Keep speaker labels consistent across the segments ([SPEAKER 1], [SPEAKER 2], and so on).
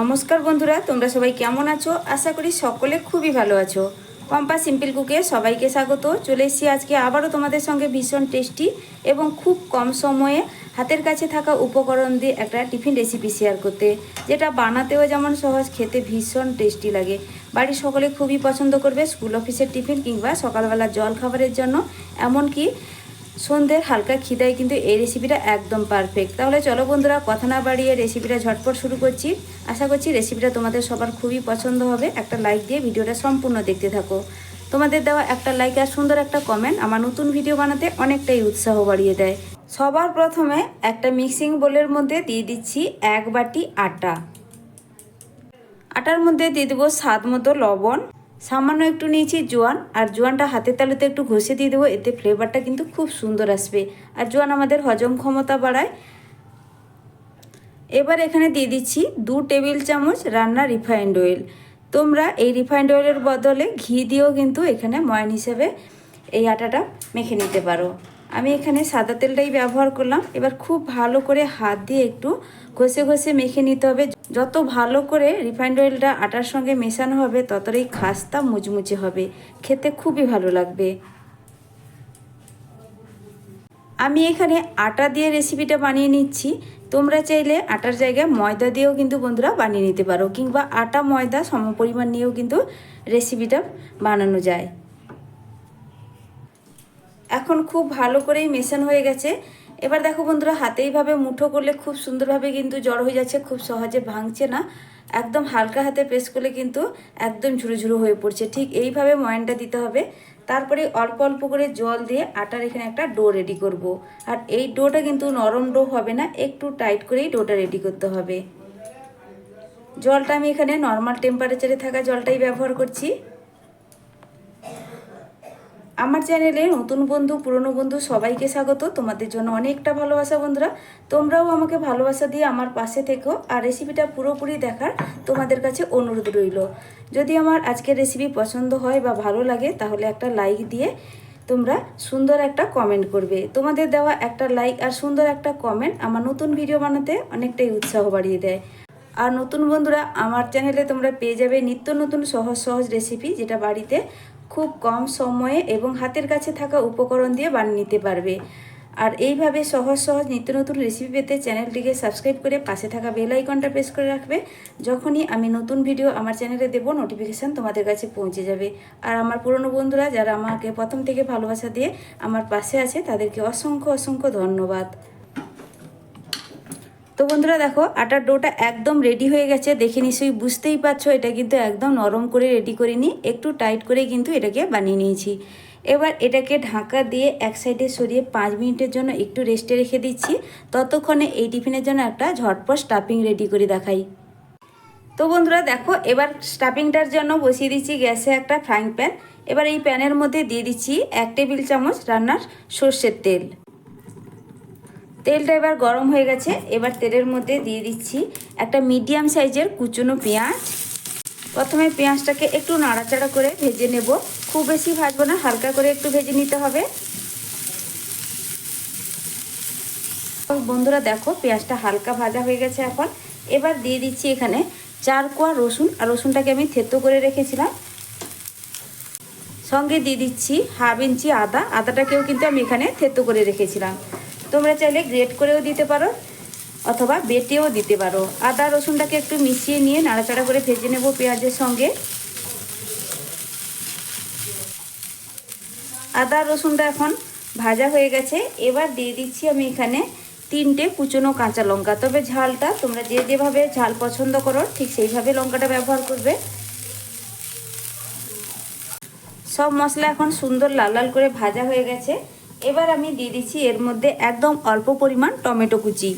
[SPEAKER 1] নমস্কার বন্ধুরা, তোমরা সবাই কেমন আছো? আশা করি সকলে খুবই ভালো আছো। পম্পা সিম্পল কুকে সবাইকে স্বাগত। চলে এসেছি আজকে আবারও তোমাদের সঙ্গে ভীষণ টেস্টি এবং খুব কম সময়ে হাতের কাছে থাকা উপকরণ দিয়ে একটা টিফিন রেসিপি শেয়ার করতে, যেটা বানাতেও যেমন সহজ, খেতে ভীষণ টেস্টি লাগে। বাড়ির সকলে খুবই পছন্দ করবে স্কুল অফিসের টিফিন কিংবা সকালবেলা জল খাবারের জন্য। এমনকি সন্ধ্যের হালকা খিদায় কিন্তু এই রেসিপিটা একদম পারফেক্ট তাহলে চলো বন্ধুরা, কথা না বাড়িয়ে রেসিপিটা ঝটপট শুরু করছি। আশা করছি রেসিপিটা তোমাদের সবার খুবই পছন্দ হবে। একটা লাইক দিয়ে ভিডিওটা সম্পূর্ণ দেখতে থাকো। তোমাদের দেওয়া একটা লাইক আর সুন্দর একটা কমেন্ট আমার নতুন ভিডিও বানাতে অনেকটাই উৎসাহ বাড়িয়ে দেয়। সবার প্রথমে একটা মিক্সিং বোলের মধ্যে দিয়ে দিচ্ছি এক বাটি আটা। আটার মধ্যে দিয়ে দেবো স্বাদ মতো লবণ। সামান্য একটু নিয়েছি জোয়ান, আর জোয়ানটা হাতে তালুতে একটু ঘষে দিয়ে দেবো, এতে ফ্লেভারটা কিন্তু খুব সুন্দর আসবে। আর জোয়ান আমাদের হজম ক্ষমতা বাড়ায়। এবার এখানে দিয়ে দিচ্ছি দু টেবিল চামচ রান্না রিফাইন্ড অয়েল তোমরা এই রিফাইন্ড অয়েলের বদলে ঘি দিয়েও কিন্তু এখানে ময়ান হিসেবে এই আটাটা মেখে নিতে পারো। আমি এখানে সাদা তেলটাই ব্যবহার করলাম। এবার খুব ভালো করে হাত দিয়ে একটু ঘষে ঘষে মেখে নিতে হবে। যত ভালো করে রিফাইন্ড অয়েলটা আটার সঙ্গে মেশানো হবে ততটাই খাস্তা মুচমুচে হবে। খেতে খুবই ভালো লাগবে। আমি এখানে আটা দিয়ে রেসিপিটা বানিয়ে নিচ্ছি। তোমরা চাইলে আটার জায়গায় ময়দা দিয়েও কিন্তু বন্ধুরা বানিয়ে নিতে পারো, কিংবা আটা ময়দা সম পরিমাণ নিয়েও কিন্তু রেসিপিটা বানানো যায়। এখন খুব ভালো করেই মেশানো হয়ে গেছে। এবার দেখো বন্ধুরা, হাতে এইভাবে মুঠো করলে খুব সুন্দরভাবে কিন্তু জড় হয়ে যাচ্ছে, খুব সহজে ভাঙছে না। একদম হালকা হাতে প্রেস করলে কিন্তু একদম ঝুরো ঝুরো হয়ে পড়ছে। ঠিক এইভাবে ময়নটা দিতে হবে। তারপরে অল্প অল্প করে জল দিয়ে আটার এখানে একটা ডো রেডি করব। আর এই ডোটা কিন্তু নরম ডো হবে না, একটু টাইট করেই ডোটা রেডি করতে হবে। জলটা আমি এখানে নর্মাল টেম্পারেচারে থাকা জলটাই ব্যবহার করছি। আমার চ্যানেলে নতুন বন্ধু, পুরনো বন্ধু সবাইকে স্বাগত। তোমাদের জন্য অনেকটা ভালোবাসা বন্ধুরা। তোমরাও আমাকে ভালোবাসা দিয়ে আমার পাশে থেকো আর রেসিপিটা পুরোপুরি দেখার তোমাদের কাছে অনুরোধ রইল। যদি আমার আজকের রেসিপি পছন্দ হয় বা ভালো লাগে, তাহলে একটা লাইক দিয়ে তোমরা সুন্দর একটা কমেন্ট করবে। তোমাদের দেওয়া একটা লাইক আর সুন্দর একটা কমেন্ট আমার নতুন ভিডিও বানাতে অনেকটাই উৎসাহ বাড়িয়ে দেয়। আর নতুন বন্ধুরা, আমার চ্যানেলে তোমরা পেয়ে যাবে নিত্য নতুন সহজ সহজ রেসিপি যেটা বাড়িতে খুব কম সময়ে এবং হাতের কাছে থাকা উপকরণ দিয়ে বানিয়ে নিতে পারবে। আর এইভাবে সহজ সহজ নিত্য নতুন রেসিপি পেতে চ্যানেলটিকে সাবস্ক্রাইব করে পাশে থাকা বেল আইকনটা প্রেস করে রাখবে। যখনই আমি নতুন ভিডিও আমার চ্যানেলে দেব নোটিফিকেশান তোমাদের কাছে পৌঁছে যাবে। আর আমার পুরনো বন্ধুরা যারা আমাকে প্রথম থেকে ভালোবাসা দিয়ে আমার পাশে আছে, তাদেরকে অসংখ্য অসংখ্য ধন্যবাদ। তো বন্ধুরা দেখো আটার ডোটা একদম রেডি হয়ে গেছে। দেখে নিশ্চয়ই বুঝতেই পারছ, এটা কিন্তু একদম নরম করে রেডি করিনি একটু টাইট করে কিন্তু এটাকে বানিয়ে নিয়েছি। এবার এটাকে ঢাকা দিয়ে এক সাইডে সরিয়ে পাঁচ মিনিটের জন্য একটু রেস্টে রেখে দিচ্ছি। ততক্ষণে এই টিফিনের জন্য একটা ঝটপট স্টাফিং রেডি করে দেখাই। তো বন্ধুরা দেখো, এবার স্টাফিংটার জন্য বসিয়ে দিচ্ছি গ্যাসে একটা ফ্রাইং প্যান এবার এই প্যানের মধ্যে দিয়ে দিচ্ছি এক টেবিল চামচ রান্নার সর্ষের তেল। তেলটা এবার গরম হয়ে গেছে। এবার তেলের মধ্যে দিয়ে দিচ্ছি একটা মিডিয়াম সাইজের কুচনো পেঁয়াজ। প্রথমে পেঁয়াজটাকে একটু নাড়াচাড়া করে ভেজে নেব। খুব বেশি ভাজবো না, হালকা করে একটু ভেজে নিতে হবে। বন্ধুরা দেখো, পেঁয়াজটা হালকা ভাজা হয়ে গেছে এখন। এবার দিয়ে দিচ্ছি এখানে চার কোয়া রসুন, আর রসুনটাকে আমি থেতো করে রেখেছিলাম। সঙ্গে দিয়ে দিচ্ছি হাফ ইঞ্চি আদা। আদাটাকেও কিন্তু আমি এখানে থেতো করে রেখেছিলাম। তোমরা চাইলে গ্রেট করেও দিতে পারো অথবা বেটেও দিতে পারো। আদা, রসুনটাকে একটু মিশিয়ে নিয়ে নাড়াচাড়া করে ভেজে নেব পেঁয়াজের সঙ্গে। আদা, রসুনটা এখন ভাজা হয়ে গেছে। এবার দিয়ে দিচ্ছি আমি এখানে তিনটে কুচনো কাঁচা লঙ্কা। তবে ঝালটা তোমরা যে যেভাবে ঝাল পছন্দ করো, ঠিক সেইভাবে লঙ্কাটা ব্যবহার করবে। সব মশলা এখন সুন্দর লাল লাল করে ভাজা হয়ে গেছে। এবার আমি দিয়ে দিচ্ছি এর মধ্যে একদম অল্প পরিমাণ টমেটো কুচি।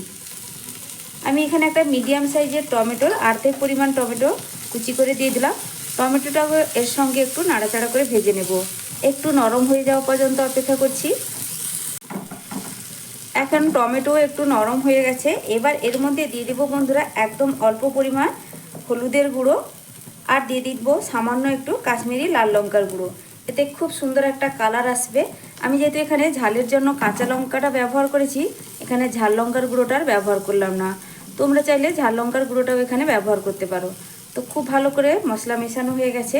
[SPEAKER 1] আমি এখানে একটা মিডিয়াম সাইজের টমেটোর আর্ধেক পরিমাণ টমেটো কুচি করে দিয়ে দিলাম। টমেটোটা এর সঙ্গে একটু নাড়াচাড়া করে ভেজে নেব। একটু নরম হয়ে যাওয়া পর্যন্ত অপেক্ষা করছি। এখন টমেটো একটু নরম হয়ে গেছে। এবার এর মধ্যে দিয়ে দেবো বন্ধুরা একদম অল্প পরিমাণ হলুদের গুঁড়ো আর দিয়ে দিব সামান্য একটু কাশ্মীরি লাল লঙ্কার গুঁড়ো। এতে খুব সুন্দর একটা কালার আসবে। আমি যেহেতু এখানে ঝালের জন্য কাঁচা লঙ্কাটা ব্যবহার করেছি, এখানে ঝাল লঙ্কার গুঁড়োটার ব্যবহার করলাম না। তোমরা চাইলে ঝাল লঙ্কার গুঁড়োটাও এখানে ব্যবহার করতে পারো। তো খুব ভালো করে মশলা মেশানো হয়ে গেছে।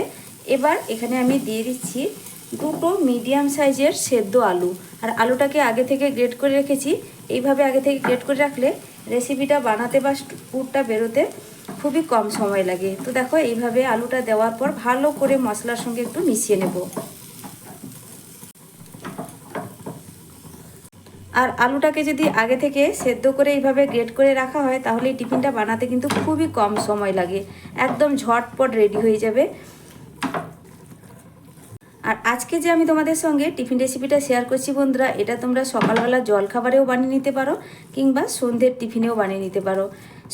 [SPEAKER 1] এবার এখানে আমি দিয়ে দিচ্ছি দুটো মিডিয়াম সাইজের সেদ্ধ আলু। আর আলুটাকে আগে থেকে গ্রেট করে রেখেছি। এইভাবে আগে থেকে গ্রেট করে রাখলে রেসিপিটা বানাতে বা পুরটা বেরোতে খুবই কম সময় লাগে। তো দেখো, এইভাবে আলুটা দেওয়ার পর ভালো করে মশলার সঙ্গে একটু মিশিয়ে নেব। আর আলুটাকে যদি আগে থেকে সেদ্ধ করে এইভাবে গ্রেট করে রাখা হয়, তাহলে এই টিফিনটা বানাতে কিন্তু খুবই কম সময় লাগে। একদম ঝটপট রেডি হয়ে যাবে। আর আজকে যে আমি তোমাদের সঙ্গে টিফিন রেসিপিটা শেয়ার করছি বন্ধুরা, এটা তোমরা সকালবেলা জলখাবারেও বানিয়ে নিতে পারো কিংবা সন্ধ্যের টিফিনেও বানিয়ে নিতে পারো।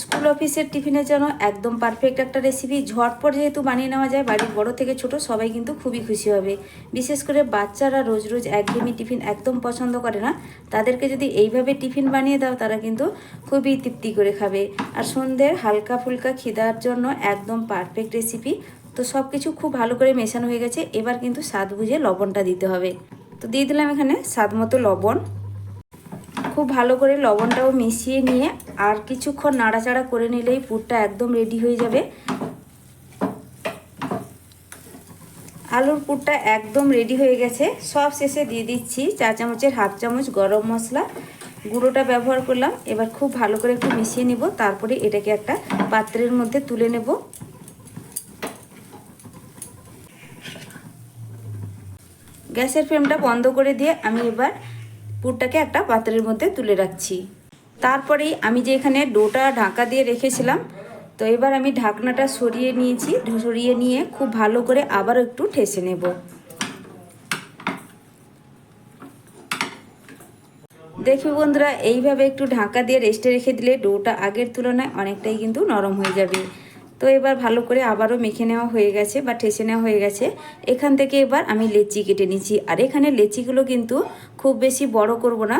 [SPEAKER 1] স্কুল অফিসের টিফিনের জন্য একদম পারফেক্ট একটা রেসিপি ঝটপট যেহেতু বানিয়ে নেওয়া যায়, বাড়ির বড় থেকে ছোট সবাই কিন্তু খুবই খুশি হবে। বিশেষ করে বাচ্চারা রোজ রোজ একঘেয়েমি টিফিন একদম পছন্দ করে না। তাদেরকে যদি এইভাবে টিফিন বানিয়ে দাও, তারা কিন্তু খুবই তৃপ্তি করে খাবে। আর সন্ধ্যের হালকা ফুলকা খিদার জন্য একদম পারফেক্ট রেসিপি তো সব কিছু খুব ভালো করে মেশানো হয়ে গেছে। এবার কিন্তু স্বাদ বুঝে লবণটা দিতে হবে। তো দিয়ে দিলাম এখানে স্বাদ মতো লবণ। খুব ভালো করে লবণটাও মিশিয়ে নিয়ে আর কিছুক্ষণ নাড়াচাড়া করে নিলেই পুরটা একদম রেডি হয়ে যাবে। আলুর পুরটা একদম রেডি হয়ে গেছে। সব শেষে দিয়ে দিচ্ছি চা চামচের হাফ চামচ গরম মশলা। গুঁড়োটা ব্যবহার করলাম। এবার খুব ভালো করে একটু মিশিয়ে নিব। তারপরে এটাকে একটা পাত্রের মধ্যে তুলে নেব। গ্যাসের ফ্লেমটা বন্ধ করে দিয়ে আমি এবার পুরটাকে একটা পাত্রের মধ্যে তুলে রাখছি। তারপরেই আমি যে এখানে ডোটা ঢাকা দিয়ে রেখেছিলাম, তো এবার আমি ঢাকনাটা সরিয়ে নিয়েছি। সরিয়ে নিয়ে খুব ভালো করে আবার একটু ঠেসে নেব। দেখি বন্ধুরা, এইভাবে একটু ঢাকা দিয়ে রেস্টে রেখে দিলে ডোটা আগের তুলনায় অনেকটাই কিন্তু নরম হয়ে যাবে। তো এবার ভালো করে আবারও মেখে নেওয়া হয়ে গেছে বা ঠেসে নেওয়া হয়ে গেছে। এখান থেকে এবার আমি লেচি কেটে নিচ্ছি। আর এখানে লেচিগুলো কিন্তু খুব বেশি বড় করব না।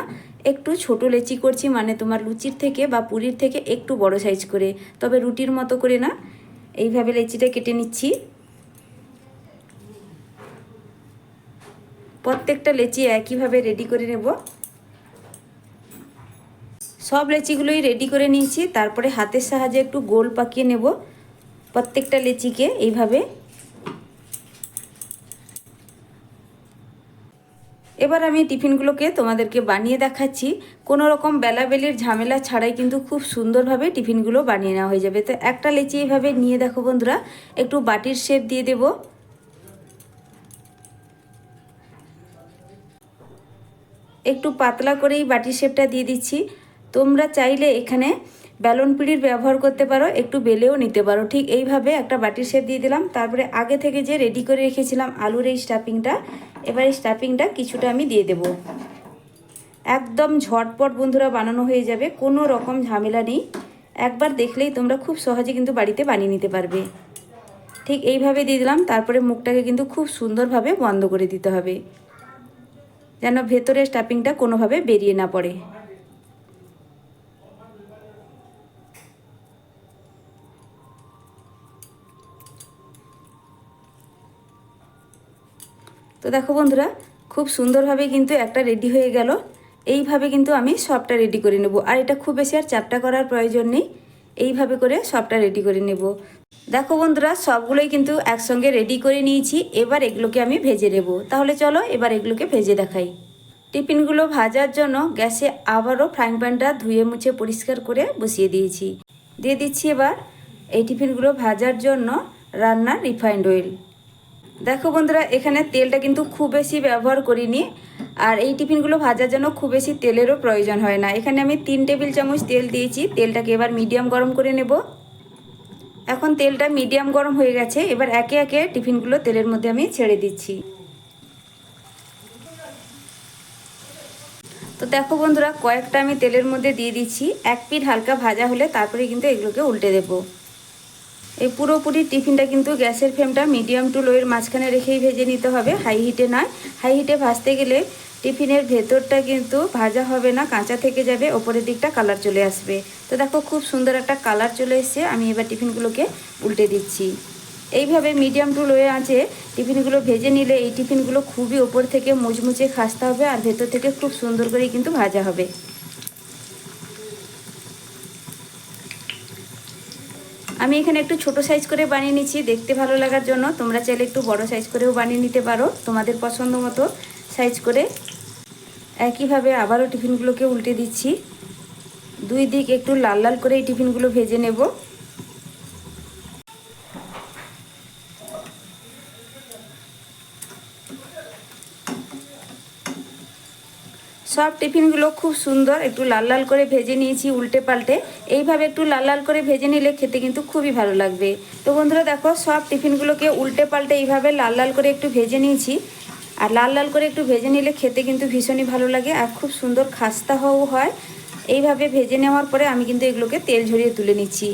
[SPEAKER 1] একটু ছোট লেচি করছি মানে তোমার লুচির থেকে বা পুরির থেকে একটু বড় সাইজ করে। তবে রুটির মতো করে না। এইভাবে লেচিটা কেটে নিচ্ছি। প্রত্যেকটা লেচি একইভাবে রেডি করে নেব। সব লেচিগুলোই রেডি করে নিয়েছি। তারপরে হাতের সাহায্যে একটু গোল পাকিয়ে নেব। প্রত্যেকটা লেচিকে এইভাবে। এবার আমি টিফিনগুলোকে তোমাদেরকে বানিয়ে দেখাচ্ছি। কোনো রকম বেলাবেলির ঝামেলা ছাড়াই কিন্তু খুব সুন্দরভাবে টিফিনগুলো বানিয়ে নেওয়া হয়ে যাবে। তো একটা লেচি এইভাবে নিয়ে দেখো বন্ধুরা, একটু বাটির শেপ দিয়ে দেব। একটু পাতলা করেই বাটির শেপটা দিয়ে দিচ্ছি। তোমরা চাইলে এখানে ব্যালন পিড়ির ব্যবহার করতে পারো, একটু বেলেও নিতে পারো। ঠিক এইভাবে একটা বাটির শেপ দিয়ে দিলাম। তারপরে আগে থেকে যে রেডি করে রেখেছিলাম আলুর এই স্টাফিংটা এবার এই স্টাফিংটা কিছুটা আমি দিয়ে দেব। একদম ঝটপট বন্ধুরা বানানো হয়ে যাবে, কোনো রকম ঝামেলা নেই। একবার দেখলেই তোমরা খুব সহজে কিন্তু বাড়িতে বানিয়ে নিতে পারবে। ঠিক এইভাবে দিয়ে দিলাম, তারপরে মুখটাকে কিন্তু খুব সুন্দরভাবে বন্ধ করে দিতে হবে। যেন ভেতরের স্টাফিংটা কোনোভাবে বেরিয়ে না পড়ে। দেখো বন্ধুরা, খুব সুন্দরভাবে কিন্তু একটা রেডি হয়ে গেল। এইভাবে কিন্তু আমি সবটা রেডি করে নেব। আর এটা খুব বেশি আর চাপটা করার প্রয়োজন নেই। এইভাবে করে সবটা রেডি করে নেব। দেখো বন্ধুরা, সবগুলোই কিন্তু একসঙ্গে রেডি করে নিয়েছি। এবার এগুলোকে আমি ভেজে নেব। তাহলে চলো, এবার এগুলোকে ভেজে দেখাই। টিফিনগুলো ভাজার জন্য গ্যাসে আবারও ফ্রাইং প্যানটা ধুয়ে মুছে পরিষ্কার করে বসিয়ে দিয়েছি। দিয়ে দিচ্ছি এবার এই টিফিনগুলো ভাজার জন্য রান্নার রিফাইন্ড অয়েল দেখো বন্ধুরা, এখানে তেলটা কিন্তু খুব বেশি ব্যবহার করিনি, আর এই টিফিনগুলো ভাজার জন্য খুব বেশি তেলেরও প্রয়োজন হয় না। এখানে আমি তিন টেবিল চামচ তেল দিয়েছি, তেলটাকে এবার মিডিয়াম গরম করে নেব। এখন তেলটা মিডিয়াম গরম হয়ে গেছে, এবার একে একে টিফিনগুলো তেলের মধ্যে আমি ছেড়ে দিচ্ছি। তো দেখো বন্ধুরা, কয়েকটা আমি তেলের মধ্যে দিয়ে দিচ্ছি, এক পিঠ হালকা ভাজা হলে তারপরে কিন্তু এগুলোকে উল্টে দেবো। এই পুরোপুরি টিফিনটা কিন্তু গ্যাসের ফ্লেমটা মিডিয়াম টু লোয়ের মাঝখানে রেখেই ভেজে নিতে হবে। হাই হিটে নয়, হাই হিটে ভাজতে গেলে টিফিনের ভেতরটা কিন্তু ভাজা হবে না, কাঁচা থেকে যাবে, ওপরের দিকটা কালার চলে আসবে। তো দেখো খুব সুন্দর একটা কালার চলে এসছে, আমি এবার টিফিনগুলোকে উল্টে দিচ্ছি। এইভাবে মিডিয়াম টু লোয়ে আছে টিফিনগুলো ভেজে নিলে এই টিফিনগুলো খুবই ওপর থেকে মুচমুচে খাসতে হবে আর ভেতর থেকে খুব সুন্দর করেই কিন্তু ভাজা হবে। আমি এখানে একটু ছোট সাইজ করে বানিয়ে নিচ্ছি, দেখতে ভালো লাগার জন্য। তোমরা চাইলে একটু বড় সাইজ করেও বানিয়ে নিতে পারো, তোমাদের পছন্দ মতো সাইজ করে। একইভাবে আবারও টিফিনগুলোকে উল্টে দিচ্ছি। দুই দিক একটু লাল লাল করে এই টিফিনগুলো ভেজে নেব। সব টিফিনগুলো খুব সুন্দর, একটু লাল লাল করে ভেজে নিয়েছি উল্টে পাল্টে। এইভাবে একটু লাল লাল করে ভেজে নিলে খেতে কিন্তু খুবই ভালো লাগবে। তো বন্ধুরা দেখো, সব টিফিনগুলোকে উল্টে পাল্টে এইভাবে লাল লাল করে একটু ভেজে নিয়েছি। আর লাল লাল করে একটু ভেজে নিলে খেতে কিন্তু ভীষণই ভালো লাগে আর খুব সুন্দর খাস্তা হওয়া হয়। এইভাবে ভেজে নেওয়ার পরে আমি কিন্তু এগুলোকে তেল ঝরিয়ে তুলে নিচ্ছি।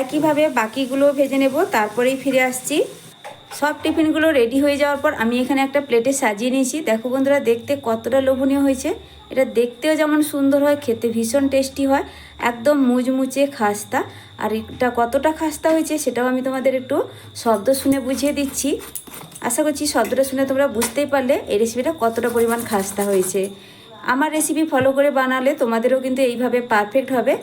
[SPEAKER 1] একইভাবে বাকিগুলো ভেজে নেব, তারপরেই ফিরে আসছি। সব টিফিনগুলো রেডি হয়ে যাওয়ার পর আমি এখানে একটা প্লেটে সাজিয়ে নিয়েছি। দেখো বন্ধুরা, দেখতে কতটা লোভনীয় হয়েছে। এটা দেখতেও যেমন সুন্দর হয়, খেতে ভীষণ টেস্টি হয়, একদম মুচমুচে খাস্তা। আর এটা কতটা খাস্তা হয়েছে সেটাও আমি তোমাদের একটু শব্দ শুনে বুঝিয়ে দিচ্ছি। আশা করছি শব্দটা শুনে তোমরা বুঝতেই পারলে এই রেসিপিটা কতটা পরিমাণ খাস্তা হয়েছে। আমার রেসিপি ফলো করে বানালে তোমাদেরও কিন্তু এইভাবে পারফেক্ট হবে।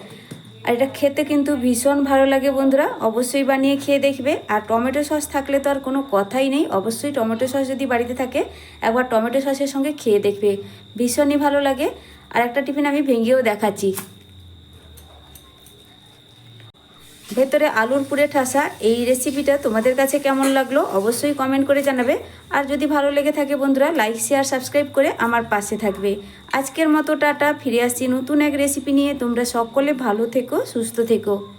[SPEAKER 1] আর এটা খেতে কিন্তু ভীষণ ভালো লাগে বন্ধুরা। অবশ্যই বানিয়ে খেয়ে দেখবে। আর টমেটো সস থাকলে তো আর কোনো কথাই নেই। অবশ্যই টমেটো সস যদি বাড়িতে থাকে, একবার টমেটো সসের সঙ্গে খেয়ে দেখবে। ভীষণই ভালো লাগে। আর একটা টিফিন আমি ভেঙেও দেখাচ্ছি। ভেতরে আলুর পুরে ঠাসা, এই রেসিপিটা তোমাদের কাছে কেমন লাগল অবশ্যই কমেন্ট করে জানাবে। আর যদি ভালো লেগে থাকে বন্ধুরা লাইক শেয়ার সাবস্ক্রাইব করে আমার পাশে থাকবে। আজকের মতো টাটা, ফিরে আসছি নতুন এক রেসিপি নিয়ে। তোমরা সকলে ভালো থেকো, সুস্থ থেকো।